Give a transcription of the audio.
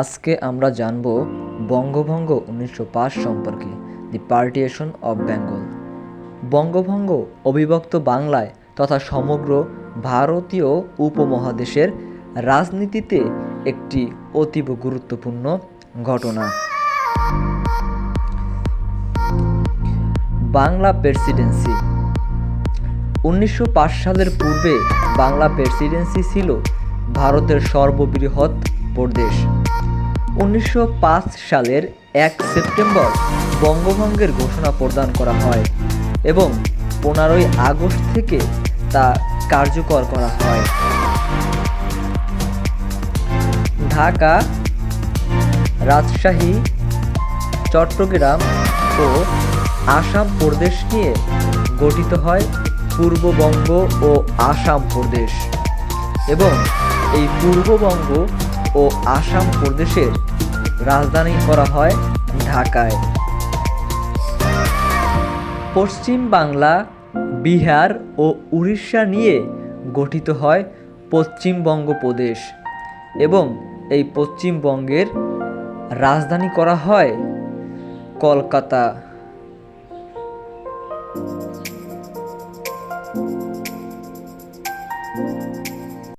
আজকে আমরা জানব বঙ্গভঙ্গ উনিশশো পাঁচ সম্পর্কে দি পার্টিয়েশন অফ বেঙ্গল বঙ্গভঙ্গ অবিভক্ত বাংলায় তথা সমগ্র ভারতীয় উপমহাদেশের রাজনীতিতে একটি অতীব গুরুত্বপূর্ণ ঘটনা। বাংলা প্রেসিডেন্সি। উনিশশো পাঁচ সালের পূর্বে বাংলা প্রেসিডেন্সি ছিল ভারতের সর্ববৃহৎ প্রদেশ। উনিশশো পাঁচ সালের এক সেপ্টেম্বর বঙ্গভঙ্গের ঘোষণা প্রদান করা হয় এবং পনেরোই আগস্ট থেকে তা কার্যকর করা হয়। ঢাকা, রাজশাহী, চট্টগ্রাম ও আসাম প্রদেশ নিয়ে গঠিত হয় পূর্ববঙ্গ ও আসাম প্রদেশ এবং এই পূর্ববঙ্গ ও আসাম প্রদেশের রাজধানী করা হয় ঢাকায়। পশ্চিম বাংলা, বিহার ও উড়িষ্যা নিয়ে গঠিত হয় পশ্চিমবঙ্গ প্রদেশ এবং এই পশ্চিমবঙ্গের রাজধানী করা হয় কলকাতা।